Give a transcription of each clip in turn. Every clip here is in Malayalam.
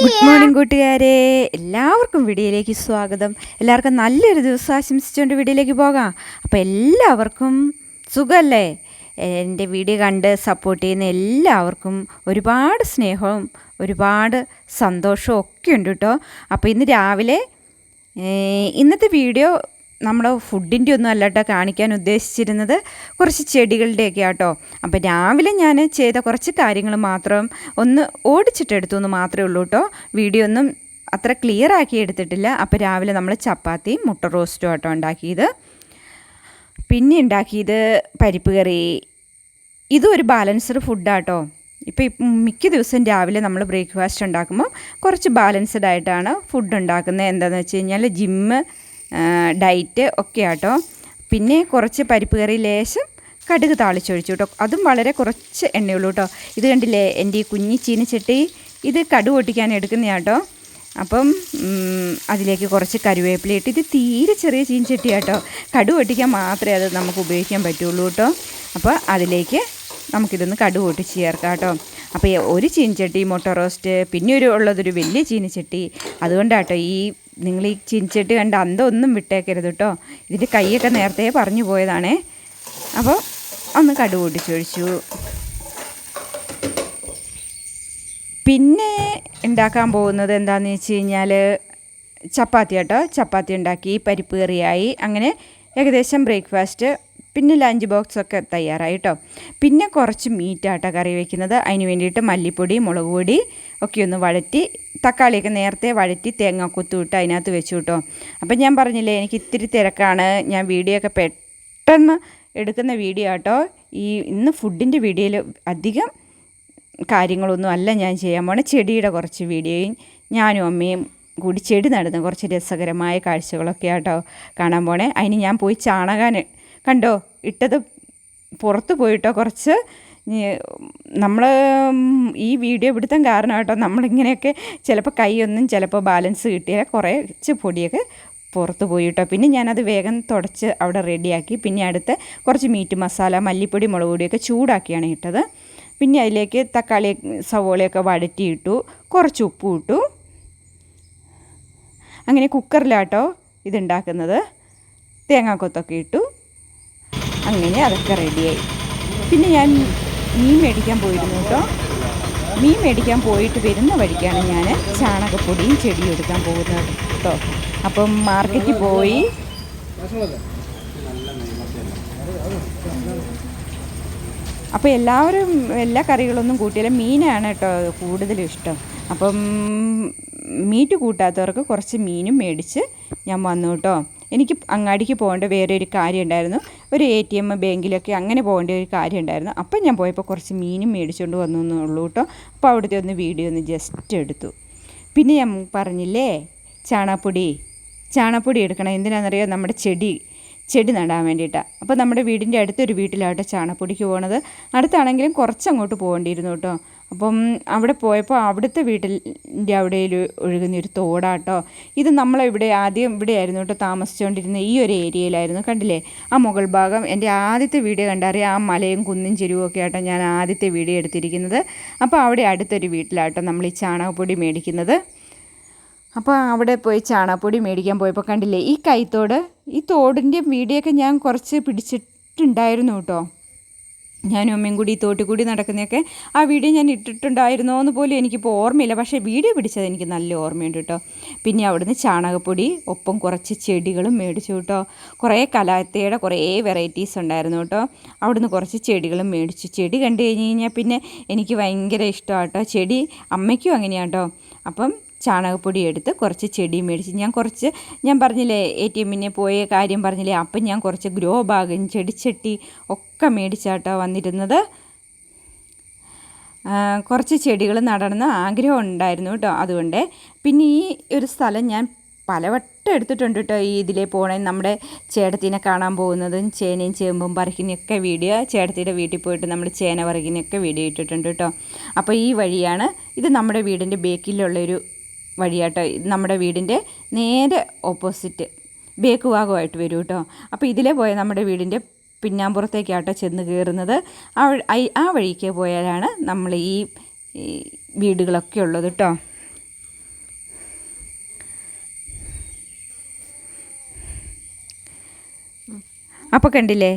ഗുഡ് മോർണിംഗ് കൂട്ടുകാരെ. എല്ലാവർക്കും വീഡിയോയിലേക്ക് സ്വാഗതം. എല്ലാവർക്കും നല്ലൊരു ദിവസം ആശംസിച്ചുകൊണ്ട് വീഡിയോയിലേക്ക് പോകാം. അപ്പോൾ എല്ലാവർക്കും സുഖമല്ലേ എന്റെ വീഡിയോ കണ്ട് സപ്പോർട്ട് ചെയ്യുന്ന എല്ലാവർക്കും ഒരുപാട് സ്നേഹവും ഒരുപാട് സന്തോഷവും ഒക്കെ ഉണ്ട് കേട്ടോ. അപ്പോൾ ഇന്ന് രാവിലെ ഇന്നത്തെ വീഡിയോ നമ്മുടെ ഫുഡിന്റെ ഒന്നും അല്ല കേട്ടോ കാണിക്കാൻ ഉദ്ദേശിച്ചിരുന്നത് കുറച്ച് ചെടികളുടെയൊക്കെ ആട്ടോ. അപ്പോൾ രാവിലെ ഞാൻ ചെയ്ത കുറച്ച് കാര്യങ്ങൾ മാത്രം ഒന്ന് ഓടിച്ചിട്ടെടുത്തു എന്ന് മാത്രമേ ഉള്ളൂ കേട്ടോ വീഡിയോ ഒന്നും അത്ര ക്ലിയർ ആക്കി എടുത്തിട്ടില്ല. അപ്പോൾ രാവിലെ നമ്മൾ ചപ്പാത്തിയും മുട്ട റോസ്റ്റും ആട്ടോ ഉണ്ടാക്കിയത്. പിന്നെ ഉണ്ടാക്കിയത് പരിപ്പ് കറി. ഇതും ഒരു ബാലൻസ്ഡ് ഫുഡാട്ടോ ഇപ്പോൾ മിക്ക ദിവസം രാവിലെ നമ്മൾ ബ്രേക്ക്ഫാസ്റ്റ് ഉണ്ടാക്കുമ്പോൾ കുറച്ച് ബാലൻസ്ഡ് ആയിട്ടാണ് ഫുഡ് ഉണ്ടാക്കുന്നത്. എന്താണെന്ന് വെച്ച് കഴിഞ്ഞാൽ ജിമ്മ് ഡയറ്റ് ഒക്കെ ആട്ടോ. പിന്നെ കുറച്ച് പരിപ്പ് കറി ലേശം കടുക് താളിച്ചൊഴിച്ചു കേട്ടോ. അതും വളരെ കുറച്ച് എണ്ണയുള്ളൂ കേട്ടോ. ഇത് കണ്ടില്ലേ എന്റെ ഈ കുഞ്ഞി ചീനച്ചട്ടി ഇത് കടുക് പൊട്ടിക്കാൻ എടുക്കുന്ന കേട്ടോ. അപ്പം അതിലേക്ക് കുറച്ച് കരുവേപ്പില ഇട്ട് ഇത് തീരെ ചെറിയ ചീൻചട്ടി കേട്ടോ. കടുക് പൊട്ടിക്കാൻ മാത്രമേ അത് നമുക്ക് ഉപയോഗിക്കാൻ പറ്റുള്ളൂ കേട്ടോ. അപ്പോൾ അതിലേക്ക് നമുക്കിതൊന്ന് കടുക് പൊട്ടിച്ച് ചേർക്കാം കേട്ടോ. അപ്പോൾ ഒരു ചീനച്ചട്ടി മുട്ട റോസ്റ്റ് പിന്നെ ഒരു ഉള്ളതൊരു വലിയ ചീനച്ചട്ടി. അതുകൊണ്ടാട്ടോ ഈ നിങ്ങൾ ഈ ചീനച്ചട്ടി കണ്ട് അന്തൊന്നും വിട്ടേക്കരുത് കേട്ടോ ഇതിന്റെ കൈയൊക്കെ നേരത്തെ പറഞ്ഞു പോയതാണേ. അപ്പോൾ ഒന്ന് കടുക് പൊട്ടിച്ചൊഴിച്ചു പിന്നെ ഉണ്ടാക്കാൻ പോകുന്നത് എന്താണെന്ന് വെച്ച് കഴിഞ്ഞാൽ ചപ്പാത്തി കേട്ടോ ചപ്പാത്തി ഉണ്ടാക്കി പരിപ്പ് കറിയായി. അങ്ങനെ ഏകദേശം ബ്രേക്ക്ഫാസ്റ്റ് പിന്നെ ലഞ്ച് ബോക്സ് ഒക്കെ തയ്യാറായി കേട്ടോ പിന്നെ കുറച്ച് മീറ്റാട്ടോ കറി വയ്ക്കുന്നത് അതിന് വേണ്ടിയിട്ട് മല്ലിപ്പൊടി മുളക് പൊടി ഒക്കെ ഒന്ന് വഴറ്റി തക്കാളിയൊക്കെ നേരത്തെ വഴറ്റി തേങ്ങ കൊത്തുവിട്ട് അതിനകത്ത് വെച്ചു കേട്ടോ. അപ്പം ഞാൻ പറഞ്ഞില്ലേ എനിക്ക് ഇത്തിരി തിരക്കാണ്. ഞാൻ വീഡിയോ ഒക്കെ പെട്ടെന്ന് എടുക്കുന്ന വീഡിയോ ആട്ടോ. ഈ ഇന്ന് ഫുഡിന്റെ വീഡിയോയിൽ അധികം കാര്യങ്ങളൊന്നും അല്ല ഞാൻ ചെയ്യാൻ പോണ. ചെടിയുടെ കുറച്ച് വീഡിയോയും ഞാനും അമ്മയും കൂടി ചെടി നടുന്ന കുറച്ച് രസകരമായ കാഴ്ചകളൊക്കെ ആട്ടോ കാണാൻ പോണേ. അതിന് ഞാൻ പോയി ചാണകാൻ കണ്ടോ? ഇട്ടത് പുറത്ത് പോയിട്ടോ കുറച്ച്. നമ്മൾ ഈ വീഡിയോ പിടുത്തം കാരണം കേട്ടോ നമ്മളിങ്ങനെയൊക്കെ ചിലപ്പോൾ കൈയൊന്നും ചിലപ്പോൾ ബാലൻസ് കിട്ടിയാൽ കുറച്ച് പൊടിയൊക്കെ പുറത്ത് പോയി കേട്ടോ പിന്നെ ഞാനത് വേഗം തുടച്ച് അവിടെ റെഡിയാക്കി. പിന്നെ അടുത്ത് കുറച്ച് മീറ്റ് മസാല മല്ലിപ്പൊടി മുളക് പൊടിയൊക്കെ ചൂടാക്കിയാണ് ഇട്ടത്. പിന്നെ അതിലേക്ക് തക്കാളി സവോളയൊക്കെ വഴറ്റിയിട്ടു കുറച്ച് ഉപ്പും ഇട്ടു അങ്ങനെ കുക്കറിലാട്ടോ ഇതുണ്ടാക്കുന്നത്. തേങ്ങാക്കൊത്തൊക്കെ ഇട്ടു. അങ്ങനെ അതൊക്കെ റെഡിയായി. പിന്നെ ഞാൻ മീൻ മേടിക്കാൻ പോയിരുന്നു കേട്ടോ. മീൻ മേടിക്കാൻ പോയിട്ട് വരുന്ന വഴിക്കാണ് ഞാൻ ചാണകപ്പൊടിയും ചെടിയും എടുക്കാൻ പോകുന്നത് കേട്ടോ. അപ്പം മാർക്കറ്റിൽ പോയി. അപ്പോൾ എല്ലാവരും എല്ലാ കറികളൊന്നും കൂട്ടിയാലും മീനാണ് കേട്ടോ കൂടുതലും ഇഷ്ടം. അപ്പം മീറ്റ് കൂട്ടാത്തവർക്ക് കുറച്ച് മീനും മേടിച്ച് ഞാൻ വന്നു കേട്ടോ. എനിക്ക് അങ്ങാടിക്ക് പോകേണ്ട വേറെ ഒരു കാര്യം ഉണ്ടായിരുന്നു. ഒരു എ ടി എം ബാങ്കിലൊക്കെ അങ്ങനെ പോകേണ്ട ഒരു കാര്യം ഉണ്ടായിരുന്നു അപ്പം ഞാൻ പോയപ്പോൾ കുറച്ച് മീനും മേടിച്ചുകൊണ്ട് വന്നു എന്നുള്ളൂ കേട്ടോ. അപ്പോൾ അവിടുത്തെ ഒന്ന് വീഡിയോ ഒന്ന് ജസ്റ്റ് എടുത്തു. പിന്നെ ഞാൻ പറഞ്ഞില്ലേ ചാണാപ്പൊടി. ചാണപ്പൊടി എടുക്കണം. എന്തിനാണെന്നറിയോ? നമ്മുടെ ചെടി ചെടി നടാൻ വേണ്ടിയിട്ടാണ് അപ്പോൾ നമ്മുടെ വീടിന്റെ അടുത്തൊരു വീട്ടിലാട്ടോ ചാണപ്പൊടിക്ക് പോകണത് അടുത്താണെങ്കിലും കുറച്ചങ്ങോട്ട് പോകേണ്ടിയിരുന്നു കേട്ടോ. അപ്പം അവിടെ പോയപ്പോൾ അവിടുത്തെ വീട്ടിന്റെ അവിടെ ഒഴുകുന്ന ഒരു തോടാട്ടോ. ഇത് നമ്മളിവിടെ ആദ്യം ഇവിടെയായിരുന്നു കേട്ടോ താമസിച്ചുകൊണ്ടിരുന്ന ഈ ഒരു ഏരിയയിലായിരുന്നു. കണ്ടില്ലേ? ആ മുകൾ ഭാഗം എന്റെ ആദ്യത്തെ വീഡിയോ കണ്ടറിയാം. ആ മലയും കുന്നും ചെരുവും ഒക്കെ ആട്ടോ ഞാൻ ആദ്യത്തെ വീഡിയോ എടുത്തിരിക്കുന്നത്. അപ്പോൾ അവിടെ അടുത്തൊരു വീട്ടിലാട്ടോ നമ്മൾ ഈ ചാണകപ്പൊടി മേടിക്കുന്നത്. അപ്പോൾ അവിടെ പോയി ചാണകപ്പൊടി മേടിക്കാൻ പോയപ്പോൾ കണ്ടില്ലേ? ഈ കൈത്തോട് ഈ തോടിന്റെ വീഡിയോ ഒക്കെ ഞാൻ കുറച്ച് പിടിച്ചിട്ടുണ്ടായിരുന്നു കേട്ടോ. ഞാനും അമ്മയും കൂടി തോട്ടിൽ കൂടി നടക്കുന്നതൊക്കെ ആ വീഡിയോ ഞാൻ ഇട്ടിട്ടുണ്ടായിരുന്നോ എന്ന് പോലും എനിക്കിപ്പോൾ ഓർമ്മയില്ല. പക്ഷേ വീഡിയോ പിടിച്ചത് എനിക്ക് നല്ല ഓർമ്മയുണ്ട് കേട്ടോ. പിന്നെ അവിടുന്ന് ചാണകപ്പൊടി ഒപ്പം കുറച്ച് ചെടികളും മേടിച്ചു കേട്ടോ. കുറേ കലാത്തയുടെ കുറേ വെറൈറ്റീസ് ഉണ്ടായിരുന്നു കേട്ടോ. അവിടുന്ന് കുറച്ച് ചെടികളും മേടിച്ചു. ചെടി കണ്ടു കഴിഞ്ഞ് കഴിഞ്ഞാൽ പിന്നെ എനിക്ക് ഭയങ്കര ഇഷ്ടമാണ് കേട്ടോ. ചെടി അമ്മയ്ക്കും അങ്ങനെയാണ് കേട്ടോ. അപ്പം ചാണകപ്പൊടി എടുത്ത് കുറച്ച് ചെടി മേടിച്ച് ഞാൻ കുറച്ച് ഞാൻ പറഞ്ഞില്ലേ എ ടി എമ്മിനെ പോയ കാര്യം പറഞ്ഞില്ലേ? അപ്പം ഞാൻ കുറച്ച് ഗ്രോ ബാഗും ചെടിച്ചട്ടി ഒക്കെ മേടിച്ചാട്ടോ വന്നിരുന്നത്. കുറച്ച് ചെടികൾ നടണമെന്ന് ആഗ്രഹം ഉണ്ടായിരുന്നു കേട്ടോ അതുകൊണ്ട്. പിന്നെ ഈ ഒരു സ്ഥലം ഞാൻ പലവട്ടം എടുത്തിട്ടുണ്ട് കേട്ടോ ഈ ഇതിലേ പോണേ. നമ്മുടെ ചേട്ടത്തിനെ കാണാൻ പോകുന്നതും ചേനയും ചേമ്പും പറിക്കുന്നൊക്കെ വീഡിയോ. ചേട്ടത്തിയുടെ വീട്ടിൽ പോയിട്ട് നമ്മൾ ചേന പറിക്കുന്നൊക്കെ വീഡിയോ ഇട്ടിട്ടുണ്ട് കേട്ടോ. അപ്പോൾ ഈ വഴിയാണ് ഇത് നമ്മുടെ വീടിന്റെ ബേക്കിലുള്ളൊരു വഴിയാട്ടോ. നമ്മുടെ വീടിന്റെ നേരെ ഓപ്പോസിറ്റ് ബേക്ക് ഭാഗമായിട്ട് വരും കേട്ടോ അപ്പോൾ ഇതിലേ പോയ നമ്മുടെ വീടിന്റെ പിന്നാമ്പുറത്തേക്കാട്ടോ ചെന്ന് കയറുന്നത്. ആ ആ വഴിക്ക് പോയാലാണ് നമ്മൾ ഈ വീടുകളൊക്കെ ഉള്ളത് കേട്ടോ അപ്പോൾ കണ്ടില്ലേ?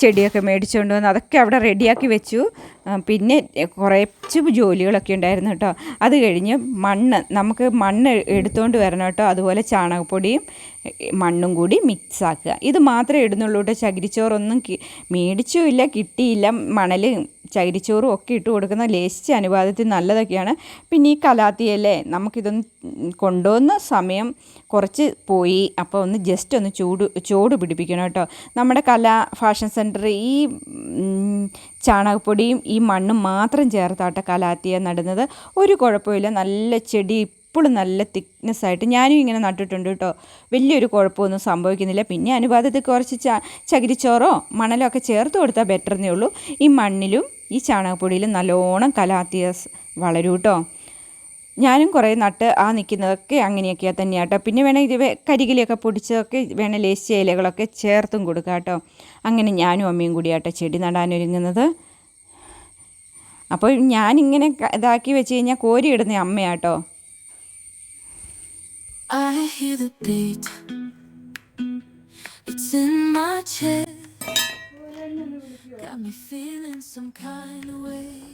ചെടിയൊക്കെ മേടിച്ചുകൊണ്ട് വന്ന് അതൊക്കെ അവിടെ റെഡിയാക്കി വെച്ചു. പിന്നെ കുറച്ച് ജോലികളൊക്കെ ഉണ്ടായിരുന്നു കേട്ടോ. അത് കഴിഞ്ഞ് മണ്ണ് നമുക്ക് മണ്ണ് എടുത്തുകൊണ്ട് വരണം കേട്ടോ. അതുപോലെ ചാണകപ്പൊടിയും മണ്ണും കൂടി മിക്സാക്കുക ഇത് മാത്രമേ ഇടുന്നുള്ളൂ കേട്ടോ. ചകിരിച്ചോറൊന്നും മേടിച്ചുമില്ല കിട്ടിയില്ല. മണൽ ചകിരിച്ചോറും ഒക്കെ ഇട്ട് കൊടുക്കുന്ന ലേശിച്ച അനുപാതത്തിൽ നല്ലതൊക്കെയാണ്. പിന്നെ ഈ കലാത്തിയല്ലേ നമുക്കിതൊന്ന് കൊണ്ടുവന്ന സമയം കുറച്ച് പോയി. അപ്പോൾ ഒന്ന് ജസ്റ്റ് ഒന്ന് ചൂട് ചൂട് പിടിപ്പിക്കണം കേട്ടോ. നമ്മുടെ കലാ ഫാഷൻ സെന്റർ ഈ ചാണകപ്പൊടിയും ഈ മണ്ണും മാത്രം ചേർത്താട്ട കലാത്തിയ നടുന്നത്. ഒരു കുഴപ്പമില്ല നല്ല ചെടി ഇപ്പോഴും നല്ല തിക്നെസ്സായിട്ട് ഞാനും ഇങ്ങനെ നട്ടിട്ടുണ്ട് കേട്ടോ. വലിയൊരു കുഴപ്പമൊന്നും സംഭവിക്കുന്നില്ല. പിന്നെ അനുപാതത്തിൽ കുറച്ച് ച ചകിരിച്ചോറോ മണലോ ഒക്കെ ചേർത്ത് കൊടുത്താൽ ബെറ്റർ എന്നേ ഉള്ളൂ. ഈ മണ്ണിലും ഈ ചാണകപ്പൊടിയിലും നല്ലോണം കലാത്തിയ വളരൂ കേട്ടോ. ഞാനും കുറേ നട്ട് ആ നിൽക്കുന്നതൊക്കെ അങ്ങനെയൊക്കെയാണ് തന്നെയാണ് കേട്ടോ പിന്നെ വേണേൽ ഇത് കരികിലൊക്കെ പൊടിച്ചതൊക്കെ വേണേൽ ലേശിയ ഇലകളൊക്കെ ചേർത്തും കൊടുക്കാം കേട്ടോ അങ്ങനെ ഞാനും അമ്മയും കൂടിയാട്ടോ ചെടി നടാനൊരുങ്ങുന്നത് അപ്പോൾ ഞാനിങ്ങനെ ഇതാക്കി വെച്ച് കഴിഞ്ഞാൽ കോരിയിടുന്ന അമ്മയാട്ടോ I hear the beat. It's in my chest. Got me feeling some kind of way.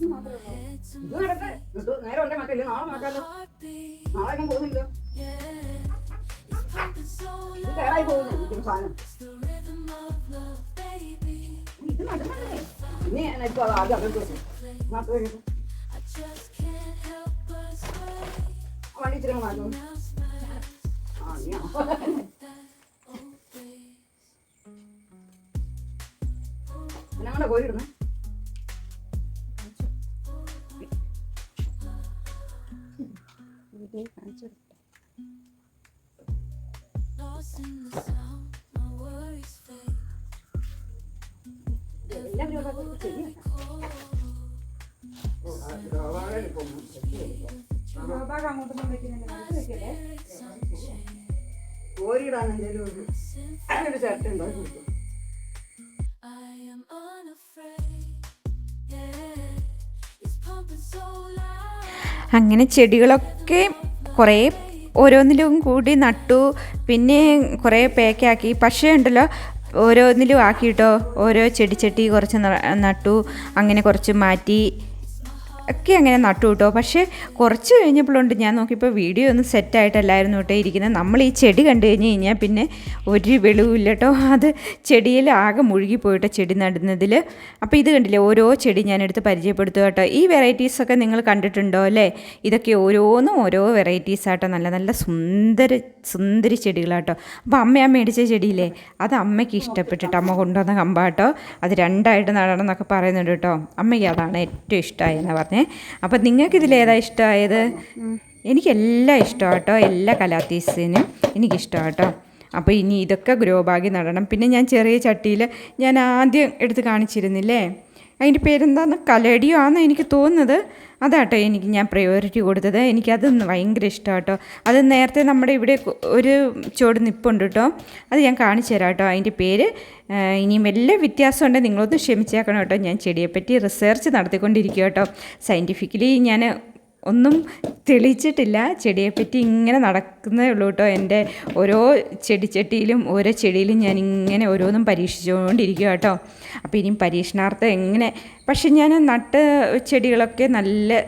ഇത് പോയിരുന്നു ഇത് നേരെ ഉണ്ടെ മാറ്റില്ല നാളെ മാറ്റാലോ Heartbeat. നാളെ ഞാൻ പോകുന്നില്ല Yeah. It's pumping so ഇത് loud. പോകുന്നു സാധനം It's the rhythm of love, baby. ഇത് നടുന്നല്ലേ ഇനി ഞാൻ അത് ആദ്യം അകത്ത് വെച്ചു നാട്ടു കഴിഞ്ഞു I just can't help but sway. വണ്ടി ഇച്ചിരി മാറ്റും ആ നീ ആ. that old face. പിന്നെ അങ്ങനെ കോരിടുന്നു am എന്തെങ്കിലും ഒരു അങ്ങനൊരു loud. അങ്ങനെ ചെടികളൊക്കെ കുറേ ഓരോന്നിലും കൂടി നട്ടു പിന്നെ കുറേ പേക്കാക്കി. പക്ഷേ ഉണ്ടല്ലോ ഓരോന്നിലും ആക്കിയിട്ടോ? ഓരോ ചെടിച്ചട്ടി കുറച്ച് നട്ടു അങ്ങനെ കുറച്ച് മാറ്റി. ഒക്കെ അങ്ങനെ നട്ടു കേട്ടോ. പക്ഷേ കുറച്ച് കഴിഞ്ഞപ്പോഴുണ്ട് ഞാൻ നോക്കിയപ്പോൾ വീഡിയോ ഒന്നും സെറ്റായിട്ടല്ലായിരുന്നു കേട്ടോ ഇരിക്കുന്നത്. നമ്മൾ ഈ ചെടി കണ്ടു കഴിഞ്ഞ് കഴിഞ്ഞാൽ പിന്നെ ഒരു വെളിവില്ല കേട്ടോ. അത് ചെടിയിൽ ആകെ മുഴുകിപ്പോയിട്ടോ ചെടി നടുന്നതിൽ. അപ്പോൾ ഇത് കണ്ടില്ലേ ഓരോ ചെടി ഞാനെടുത്ത് പരിചയപ്പെടുത്തുക കേട്ടോ. ഈ വെറൈറ്റീസൊക്കെ നിങ്ങൾ കണ്ടിട്ടുണ്ടോ അല്ലേ? ഇതൊക്കെ ഓരോന്നും ഓരോ വെറൈറ്റീസ് ആട്ടോ. നല്ല നല്ല സുന്ദര സുന്ദരി ചെടികളാട്ടോ അപ്പോൾ അമ്മ മേടിച്ച ചെടിയില്ലേ? അത് അമ്മയ്ക്ക് ഇഷ്ടപ്പെട്ടിട്ട് അമ്മ കൊണ്ടുവന്ന കമ്പാട്ടോ. അത് രണ്ടായിട്ട് നടണം എന്നൊക്കെ പറയുന്നുണ്ട് കേട്ടോ. അമ്മയ്ക്ക് അതാണ് ഏറ്റവും ഇഷ്ടമായെന്ന് പറഞ്ഞേ അപ്പോൾ നിങ്ങൾക്ക് ഇതിലേതാ ഇഷ്ടമായത്? എനിക്കെല്ലാം ഇഷ്ടമാണ് കേട്ടോ എല്ലാ കലാത്തീസിനും എനിക്കിഷ്ടമാണ് കേട്ടോ അപ്പോൾ ഇനി ഇതൊക്കെ ഗ്രോ ബാഗിൽ നടണം. പിന്നെ ഞാൻ ചെറിയ ചട്ടിയിൽ ഞാൻ ആദ്യം എടുത്ത് കാണിച്ചിരുന്നില്ലേ? അതിന്റെ പേരെന്താന്ന്? കലടിയോ ആണെന്ന് എനിക്ക് തോന്നുന്നത്. അതാട്ടോ എനിക്ക് ഞാൻ പ്രയോറിറ്റി കൊടുത്തത്. എനിക്കത് ഭയങ്കര ഇഷ്ടമാണ് കേട്ടോ അത് നേരത്തെ നമ്മുടെ ഇവിടെ ഒരു ചുവട് നിപ്പുണ്ട് കേട്ടോ അത് ഞാൻ കാണിച്ചു തരാം കേട്ടോ അതിന്റെ പേര് ഇനിയും വലിയ വ്യത്യാസം ഉണ്ടെങ്കിൽ നിങ്ങളൊന്ന് ക്ഷമിച്ചേക്കണം കേട്ടോ ഞാൻ ചെടിയെപ്പറ്റി റിസർച്ച് നടത്തിക്കൊണ്ടിരിക്കുക കേട്ടോ സയന്റിഫിക്കലി ഞാൻ ഒന്നും തെളിയിച്ചിട്ടില്ല ചെടിയെപ്പറ്റി ഇങ്ങനെ നടക്കുന്നേ ഉള്ളൂ കേട്ടോ. എന്റെ ഓരോ ചെടിച്ചട്ടിയിലും ഓരോ ചെടിയിലും ഞാൻ ഇങ്ങനെ ഓരോന്നും പരീക്ഷിച്ചുകൊണ്ടിരിക്കുക കേട്ടോ. അപ്പോൾ ഇനിയും പരീക്ഷണാർത്ഥം എങ്ങനെ? പക്ഷെ ഞാൻ നട്ട് ചെടികളൊക്കെ നല്ല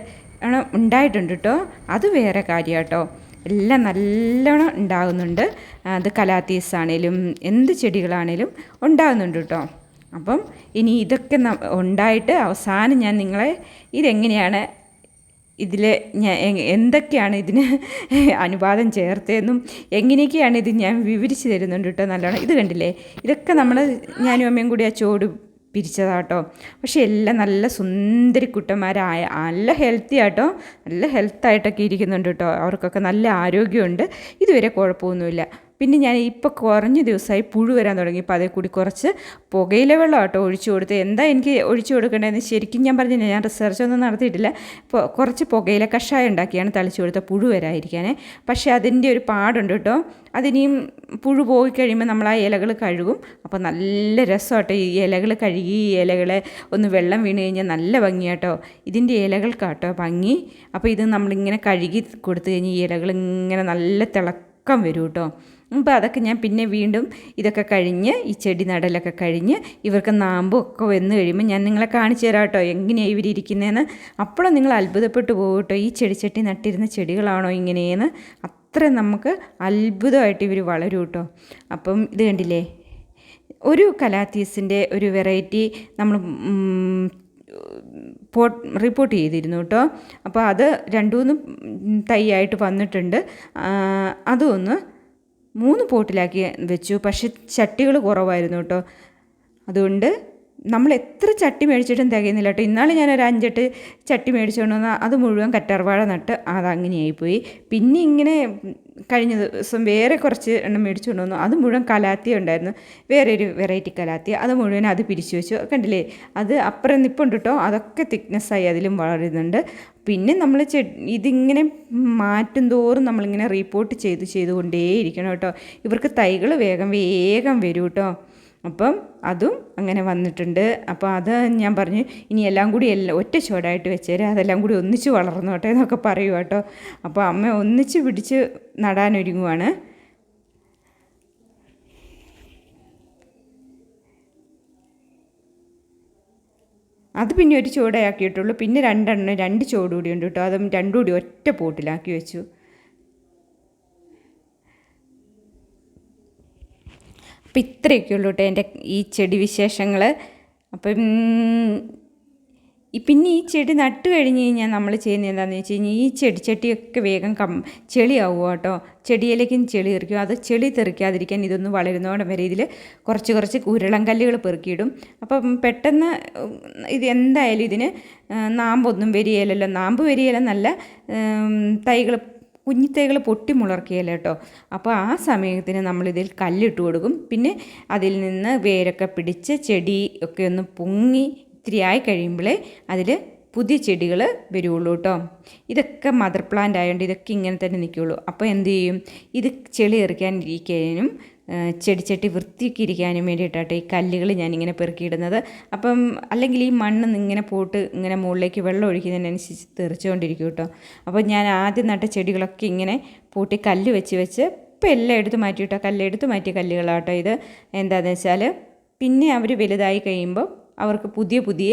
ഉണ്ടായിട്ടുണ്ട് കേട്ടോ. അത് വേറെ കാര്യം കേട്ടോ. എല്ലാം നല്ലോണം ഉണ്ടാകുന്നുണ്ട്. അത് കലാത്തീസ് ആണേലും എന്ത് ചെടികളാണേലും ഉണ്ടാകുന്നുണ്ട് കേട്ടോ. അപ്പം ഇനി ഇതൊക്കെ ഉണ്ടായിട്ട് അവസാനം ഞാൻ നിങ്ങളെ ഇതെങ്ങനെയാണ് ഇതിൽ ഞാൻ എന്തൊക്കെയാണ് ഇതിന് അനുപാതം ചേർത്തതെന്നും എങ്ങനെയൊക്കെയാണ് ഇത് ഞാൻ വിവരിച്ച് തരുന്നുണ്ട് കേട്ടോ നല്ലോണം. ഇത് കണ്ടില്ലേ? ഇതൊക്കെ നമ്മൾ ഞാനും അമ്മയും കൂടി ആ ചോട് പിരിച്ചതാട്ടോ പക്ഷെ എല്ലാം നല്ല സുന്ദരി കുട്ടന്മാരായ നല്ല ഹെൽത്തി ആട്ടോ നല്ല ഹെൽത്തായിട്ടൊക്കെ ഇരിക്കുന്നുണ്ട് കേട്ടോ. അവർക്കൊക്കെ നല്ല ആരോഗ്യമുണ്ട്. ഇതുവരെ കുഴപ്പമൊന്നുമില്ല. പിന്നെ ഞാൻ ഇപ്പോൾ കുറഞ്ഞ ദിവസമായി പുഴു വരാൻ തുടങ്ങി. അപ്പോൾ അതേ കൂടി കുറച്ച് പുകയില വെള്ളം കേട്ടോ ഒഴിച്ചു കൊടുത്ത് എന്താ എനിക്ക് ഒഴിച്ചു കൊടുക്കേണ്ടതെന്ന് ശരിക്കും ഞാൻ പറഞ്ഞില്ല. ഞാൻ റിസർച്ച് ഒന്നും നടത്തിയിട്ടില്ല. ഇപ്പോൾ കുറച്ച് പുകയില കഷായം ഉണ്ടാക്കിയാണ് തളിച്ചു കൊടുത്ത പുഴു വരാതിരിക്കാനേ പക്ഷേ അതിന്റെ ഒരു പാടുണ്ട് കേട്ടോ. അതിനിയും പുഴു പോയി കഴിയുമ്പോൾ നമ്മൾ ആ ഇലകൾ കഴുകും. അപ്പോൾ നല്ല രസമാട്ടോ ഈ ഇലകൾ കഴുകി. ഈ ഇലകളെ ഒന്ന് വെള്ളം വീണ് കഴിഞ്ഞാൽ നല്ല ഭംഗിയാട്ടോ. ഇതിന്റെ ഇലകൾക്കാട്ടോ ഭംഗി. അപ്പോൾ ഇത് നമ്മളിങ്ങനെ കഴുകി കൊടുത്തു കഴിഞ്ഞാൽ ഈ ഇലകൾ ഇങ്ങനെ നല്ല തിളക്കം വരും കേട്ടോ. അപ്പോൾ അതൊക്കെ ഞാൻ പിന്നെ വീണ്ടും ഇതൊക്കെ കഴിഞ്ഞ് ഈ ചെടി നടലൊക്കെ കഴിഞ്ഞ് ഇവർക്ക് നാമ്പും ഒക്കെ വന്ന് കഴിയുമ്പോൾ ഞാൻ നിങ്ങളെ കാണിച്ചു തരാം കേട്ടോ. എങ്ങനെയാണ് ഇവരിയ്ക്കുന്നതെന്ന് അപ്പോഴും നിങ്ങൾ അത്ഭുതപ്പെട്ടു പോകും കേട്ടോ ഈ ചെടിച്ചട്ടി നട്ടിരുന്ന ചെടികളാണോ ഇങ്ങനെയെന്ന്? അത്ര നമുക്ക് അത്ഭുതമായിട്ട് ഇവർ വളരും കേട്ടോ. അപ്പം ഇത് കണ്ടില്ലേ? ഒരു കലാത്തീസിന്റെ ഒരു വെറൈറ്റി നമ്മൾ പോട്ട് റിപ്പോർട്ട് ചെയ്തിരുന്നു കേട്ടോ. അപ്പോൾ അത് രണ്ടു മൂന്ന് തൈയായിട്ട് വന്നിട്ടുണ്ട്. ആ, അതും ഒന്ന് മൂന്ന് പോട്ടിലാക്കി വെച്ചു. പക്ഷെ ചട്ടികൾ കുറവായിരുന്നു കേട്ടോ. അതുകൊണ്ട് നമ്മൾ എത്ര ചട്ടി മേടിച്ചിട്ടും തികയുന്നില്ല കേട്ടോ. ഇന്നാൾ ഞാനൊരു അഞ്ചെട്ട് ചട്ടി മേടിച്ചുകൊണ്ട് വന്നാൽ അത് മുഴുവൻ കറ്റാർവാഴ നട്ട് അതങ്ങനെയായിപ്പോയി പിന്നെ ഇങ്ങനെ കഴിഞ്ഞ ദിവസം വേറെ കുറച്ച് എണ്ണം മേടിച്ചുകൊണ്ട് വന്നു. അത് മുഴുവൻ കലാത്തിയ ഉണ്ടായിരുന്നു. വേറെ ഒരു വെറൈറ്റി കലാത്തിയ. അത് മുഴുവൻ അത് പിരിച്ചു വെച്ചു. കണ്ടില്ലേ? അത് അപ്പുറം നിപ്പുണ്ട് കേട്ടോ. അതൊക്കെ തിക്നെസ്സായി അതിലും വളരുന്നുണ്ട്. പിന്നെ നമ്മൾ ചെ ഇതിങ്ങനെ മാറ്റും തോറും നമ്മളിങ്ങനെ റീപ്പോർട്ട് ചെയ്ത് ചെയ്തുകൊണ്ടേയിരിക്കണം കേട്ടോ. ഇവർക്ക് തൈകൾ വേഗം വേഗം വരും കേട്ടോ. അപ്പം അതും അങ്ങനെ വന്നിട്ടുണ്ട്. അപ്പോൾ അത് ഞാൻ പറഞ്ഞു ഇനി എല്ലാം കൂടി എല്ലാം ഒറ്റ ചുവടായിട്ട് വെച്ചേരെ അതെല്ലാം കൂടി ഒന്നിച്ച് വളർന്നോട്ടെ എന്നൊക്കെ പറയൂ കേട്ടോ. അപ്പോൾ അമ്മ ഒന്നിച്ച് പിടിച്ച് നടാനൊരുങ്ങുവാണ് അത് പിന്നെ ഒരു ചുവടയാക്കിയിട്ടുള്ളൂ പിന്നെ രണ്ടെണ്ണം രണ്ട് ചുവട് കൂടി ഉണ്ട് കേട്ടോ. അതും രണ്ടും കൂടി ഒറ്റ പോട്ടിലാക്കി വെച്ചു. അപ്പം ഇത്രയൊക്കെ ഉള്ളൂ കേട്ടോ എന്റെ ഈ ചെടി വിശേഷങ്ങൾ അപ്പം പിന്നെ ഈ ചെടി നട്ട് കഴിഞ്ഞ് കഴിഞ്ഞാൽ നമ്മൾ ചെയ്യുന്നത് എന്താണെന്ന് വെച്ച് കഴിഞ്ഞാൽ ഈ ചെടി ചെടിയൊക്കെ വേഗം കം ചെളിയാവും കേട്ടോ. ചെടിയിലേക്കും ചെളി തെറിക്കും അത് ചെളി തെറിക്കാതിരിക്കാൻ ഇതൊന്ന് വളരുന്നതോടെ വരെ ഇതിൽ കുറച്ച് കുറച്ച് ഉരുളം കല്ലുകൾ പെറുക്കിയിടും. അപ്പം പെട്ടെന്ന് ഇത് എന്തായാലും ഇതിന് നാമ്പൊന്നും വരികയില്ലല്ലോ. നാമ്പ് വരികയില്ലെന്നല്ല തൈകൾ കുഞ്ഞിത്തൈകൾ പൊട്ടി മുളർക്കുകയല്ല കേട്ടോ അപ്പോൾ ആ സമയത്തിന് നമ്മളിതിൽ കല്ലിട്ട് കൊടുക്കും. പിന്നെ അതിൽ നിന്ന് വേരൊക്കെ പിടിച്ച് ചെടി ഒക്കെ ഒന്ന് പൊങ്ങി ഇത്തിരി ആയി കഴിയുമ്പോഴേ അതിൽ പുതിയ ചെടികൾ വരുള്ളൂ കേട്ടോ ഇതൊക്കെ മദർ പ്ലാന്റ് ആയതുകൊണ്ട് ഇതൊക്കെ ഇങ്ങനെ തന്നെ നിൽക്കുകയുള്ളൂ അപ്പോൾ എന്ത് ചെയ്യും? ഇത് ചെളി എറിക്കാനിരിക്കാനും ചെടിച്ചട്ടി വൃത്തിയൊക്കെ ഇരിക്കാനും വേണ്ടിയിട്ടാട്ടോ ഈ കല്ലുകൾ ഞാനിങ്ങനെ പെറുക്കിയിടുന്നത്. അപ്പം അല്ലെങ്കിൽ ഈ മണ്ണ് ഇങ്ങനെ പോട്ട് ഇങ്ങനെ മുകളിലേക്ക് വെള്ളം ഒഴിക്കുന്നതിനനുസരിച്ച് തെറിച്ചുകൊണ്ടിരിക്കും കേട്ടോ. അപ്പോൾ ഞാൻ ആദ്യം നട്ട ചെടികളൊക്കെ ഇങ്ങനെ പൂട്ടി കല്ല് വെച്ച് വെച്ച് ഇപ്പം എല്ലാം എടുത്ത് മാറ്റിയിട്ടോ കേട്ടോ. കല്ലെടുത്ത് മാറ്റിയ കല്ലുകളാട്ടോ ഇത്. എന്താണെന്ന് വെച്ചാൽ പിന്നെ അവർ വലുതായി കഴിയുമ്പോൾ അവർക്ക് പുതിയ പുതിയ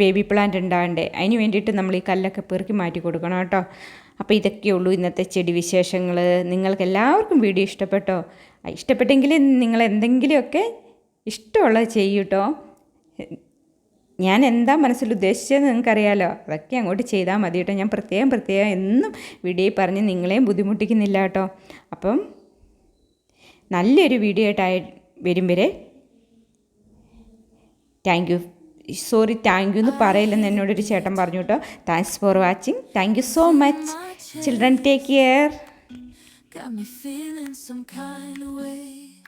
ബേബി പ്ലാന്റ് ഉണ്ടാകണ്ടേ. അതിന് വേണ്ടിയിട്ട് നമ്മൾ ഈ കല്ലൊക്കെ പെറുക്കി മാറ്റി കൊടുക്കണം കേട്ടോ. അപ്പോൾ ഇതൊക്കെയുള്ളൂ ഇന്നത്തെ ചെടി വിശേഷങ്ങൾ നിങ്ങൾക്ക് എല്ലാവർക്കും വീഡിയോ ഇഷ്ടപ്പെട്ടോ? ഇഷ്ടപ്പെട്ടെങ്കിൽ നിങ്ങൾ എന്തെങ്കിലുമൊക്കെ ഇഷ്ടമുള്ളത് ചെയ്യൂട്ടോ. ഞാൻ എന്താ മനസ്സിൽ ഉദ്ദേശിച്ചതെന്ന് നിങ്ങൾക്കറിയാലോ. അതൊക്കെ അങ്ങോട്ട് ചെയ്താൽ മതി കേട്ടോ ഞാൻ പ്രത്യേകം പ്രത്യേകം എന്നും വീഡിയോയിൽ പറഞ്ഞ് നിങ്ങളെയും ബുദ്ധിമുട്ടിക്കുന്നില്ല കേട്ടോ. അപ്പം നല്ലൊരു വീഡിയോ ആയിട്ടായി വരും വരെ. Thank you. Sorry thank you എന്ന് പറയില്ലെന്ന് എന്നോടൊരു ചേട്ടൻ പറഞ്ഞു കേട്ടോ. Thanks for watching. Thank you so much. Children take care. Got me feeling some kind of way.